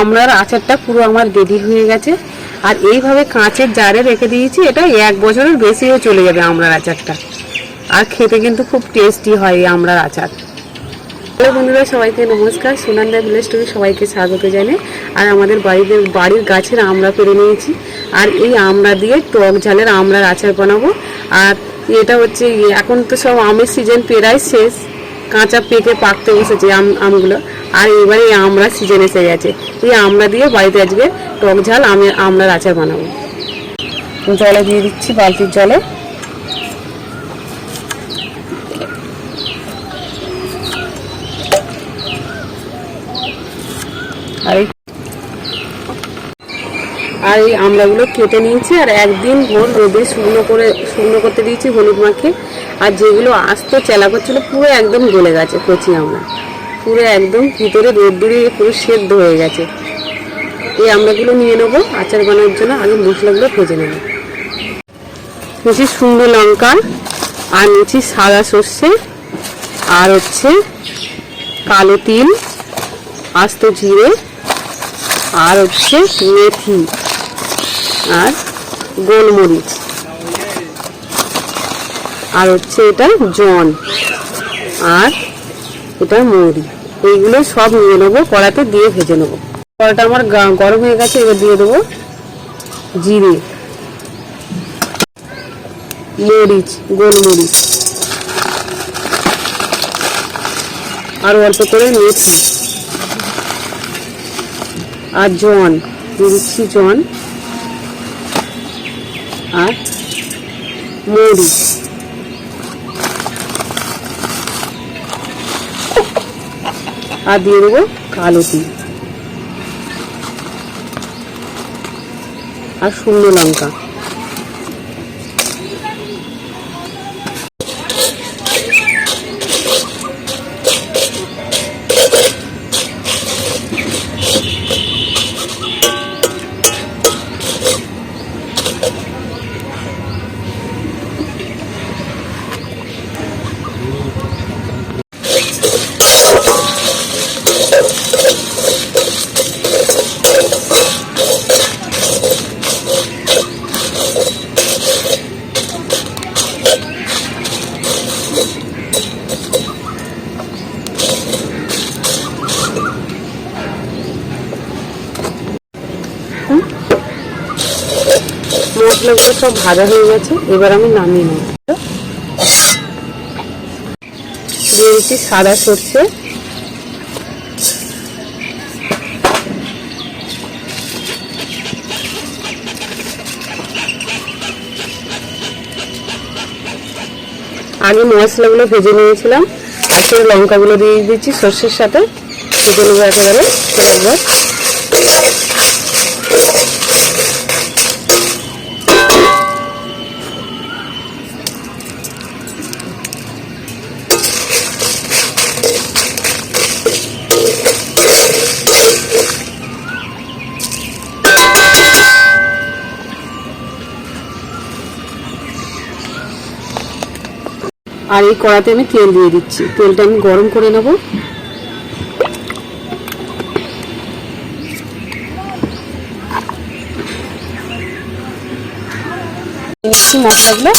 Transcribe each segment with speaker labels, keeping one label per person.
Speaker 1: আমরার আচারটা পুরো আমার রেডি হয়ে গেছে। আর এইভাবে কাঁচের জারে রেখে দিয়েছি, এটা এক বছরের বেশিও চলে যাবে আমরার আচারটা। আর খেতে কিন্তু খুব টেস্টি হয় এই আমরার আচার। হ্যালো বন্ধুরা, সবাইকে নমস্কার। সুনন্দা ভিলেজ থেকে সবাইকে স্বাগত জানে আর আমাদের বাড়িতে বাড়ির গাছের আমরা পেরে নিয়েছি। আর এই আমরা দিয়ে টক ঝালের আমরার আচার বানাবো। আর এটা হচ্ছে এখন তো সব আমের সিজন পেরাই শেষ। কাঁচা পেকে পাকতে বসেছে আম আমগুলো। আর এবারে আমরা সিজন এসে গেছে। এই আমরা দিয়ে বাড়িতে আজকে টক ঝাল আমের আমরার আচার বানাবো। জলে দিয়ে দিচ্ছি বালতির জলে। আর এই আর আমড়াগুলো কেটে নিয়েছি, আর একদিন ভোর রোদে শুকনো করে শুকনো করতে দিয়েছি হলুদ মাখে আর যেগুলো আস্ত চেলা করছিল, পুরো একদম গলে গেছে কচি আমড়া পুরো একদম ভিতরে রোদ্দুরে পুরো সেদ্ধ হয়ে গেছে। এই আমড়াগুলো নিয়ে নেব, আচার বানানোর জন্য আগে মশলাগুলো ভেজে নেব। নিচে সুন্দর লঙ্কা আর নিচে সাদা সর্ষে আর হচ্ছে কালো তিল, আস্ত জিরে আর হচ্ছে মেথি আর গোলমরিচ। আর হচ্ছে এটা জন আর এটা মৌরি এইগুলো সব নিয়ে নেব, কড়াতে দিয়ে ভেজে নেব। কড়াটা আমার গরম হয়ে গেছে, এবার দিয়ে দেবো জিরে, মরিচ, গোলমরিচ। আর অল্প করে মেথি আর জন দিয়ে দিচ্ছি জন আর মৌরি আর দিয়ে দেবো কালো তিল। আর শুকনো লঙ্কা। মশলাগুলো সব ভাজা হয়ে গেছে, এবার আমি নামিয়ে নেব। দিয়ে দিচ্ছি সাদা সর্ষে। আগে মশলাগুলো ভেজে নিয়েছিলাম, তারপরে লঙ্কাগুলো দিয়ে দিচ্ছি সর্ষের সাথে, ভেজে নেব একেবারে একবার আর এই কড়াতে আমি তেল দিয়ে দিচ্ছি। তেলটা আমি গরম করে নেব। মশলাগুলো।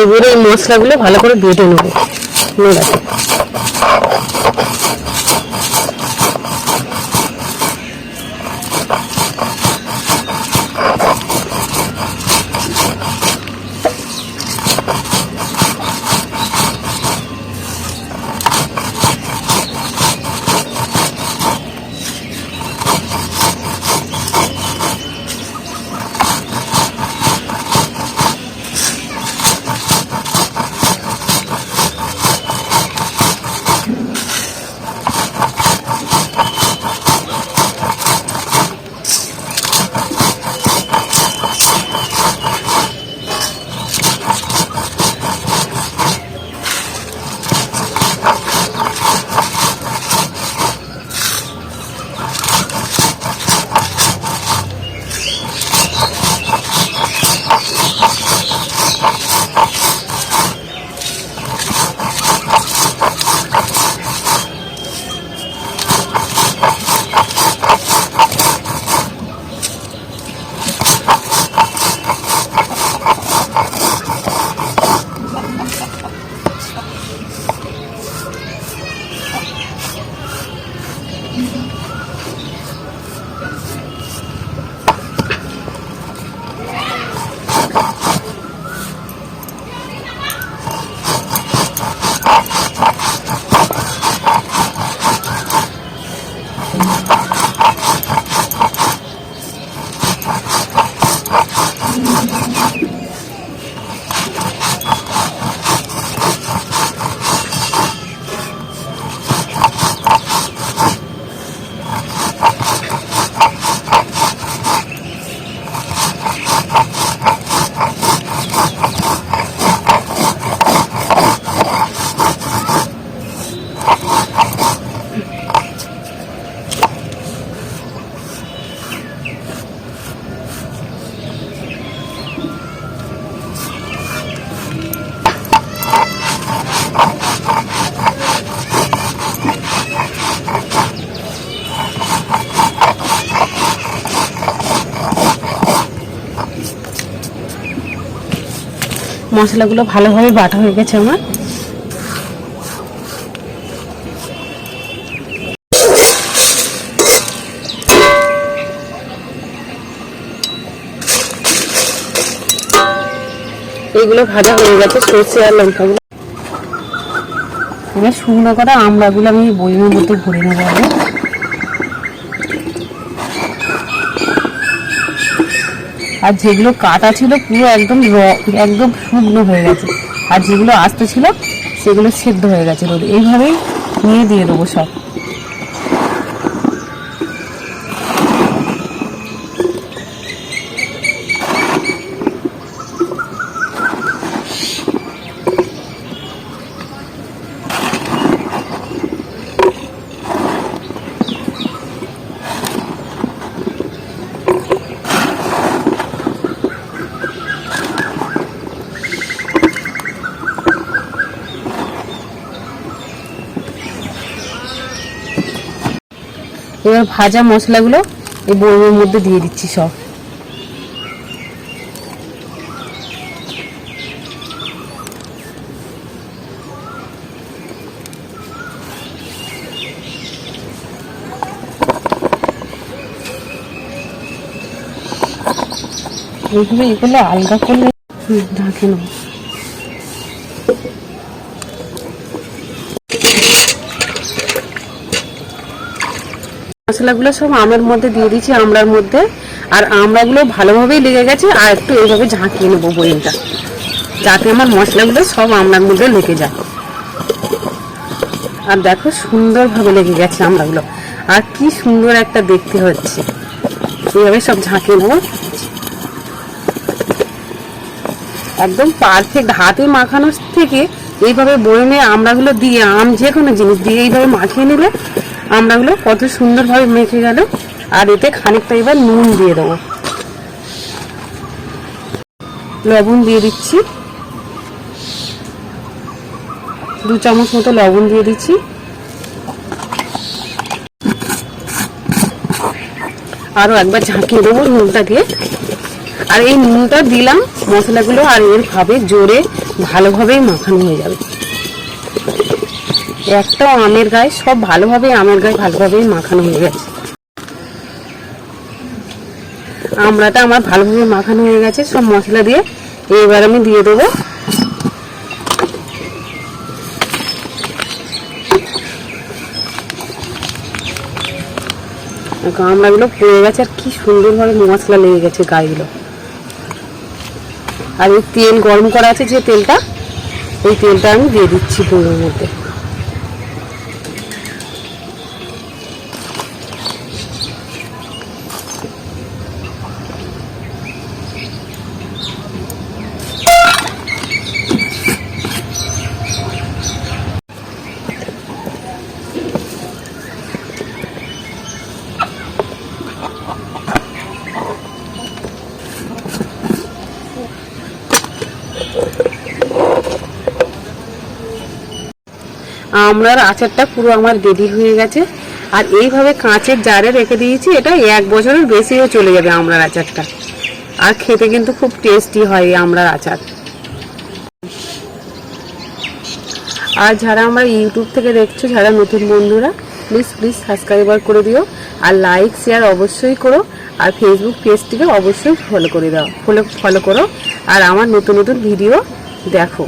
Speaker 1: এবারে এই মশলাগুলো ভালো করে বেটে নেব। নোড়াতে মশলাগুলো ভালোভাবে বাটা হয়ে গেছে আমার। এগুলো ভাজা হয়ে গেছে, সর্ষে আর লঙ্কাগুলো। এবার শুকনো করা আমড়াগুলো আমি বইমের মধ্যে ভরে নেব আর যেগুলো কাটা ছিল পুরো একদম র, একদম শুকনো হয়ে গেছে। আর যেগুলো আস্তে ছিল, সেগুলো সেদ্ধ হয়ে গেছে। রোদে এইভাবেই নিয়ে দিয়ে দেবো সব। এবার ভাজা মশলাগুলো এই বইমের মধ্যে দিয়ে দিচ্ছি সব। এইগুলো এগুলো আলগা করলে ঢাকে নেব মশলাগুলো সব আমের মধ্যে দিয়ে দিচ্ছি আমড়ার মধ্যে। আর আমড়াগুলো ভালোভাবেই লেগে গেছে, আর একটু এইভাবে ঝাঁকিয়ে নেব বইলটা যাতে আমার মশলাগুলো সব আমড়ার মধ্যে লেগে যায়। আর দেখো সুন্দরভাবে লেগে গেছে আমড়াগুলো আর কি সুন্দর একটা দেখতে হচ্ছে। এইভাবে সব ঝাঁকিয়ে নেব। একদম পারফেক্ট হাতে মাখানোর থেকে এইভাবে বয়মে আমড়াগুলো দিয়ে, আম যে কোনো জিনিস দিয়ে এইভাবে মাখিয়ে নিলে আমড়াগুলো কত সুন্দরভাবে মেখে গেল। আর এতে খানিকটা এবার নুন দিয়ে দেবো। লবণ দিয়ে দিচ্ছি। দু চামচ মতো লবণ দিয়ে দিচ্ছি। আরও একবার ঝাঁকিয়ে দেবো নুনটা দিয়ে। আর এই নুনটা দিলাম, মশলাগুলো আর এর ভাবে জোরে ভালোভাবেই মাখানো হয়ে যাবে। একটা আমের গায়ে, সব ভালোভাবে আমের গায়ে ভালোভাবেই মাখানো হয়ে গেছে। আমড়াটা আমার ভালোভাবে মাখানো হয়ে গেছে, সব মশলা দিয়ে। এবার আমি দিয়ে দেবো আমড়াগুলো পড়ে গেছে, আর কি সুন্দরভাবে মশলা লেগে গেছে গায়েগুলো। আর এই তেল গরম করা আছে যে তেলটা, ওই তেলটা আমি দিয়ে দিচ্ছি পুরোর মধ্যে। আমরার আচারটা পুরো আমার রেডি হয়ে গেছে। আর এইভাবে কাঁচের জারে রেখে দিয়েছি, এটা এক বছরের বেশিও চলে যাবে আমরার আচারটা। আর খেতে কিন্তু খুব টেস্টি হয় এই আমরার আচার। আর যারা আমরা ইউটিউব থেকে দেখছ, যারা নতুন বন্ধুরা প্লিজ প্লিজ সাবস্ক্রাইবার করে দিও। আর লাইক শেয়ার অবশ্যই করো। আর ফেসবুক পেজটিকে অবশ্যই ফলো করে দাও। ফলো ফলো করো। আর আমার নতুন নতুন ভিডিও দেখো।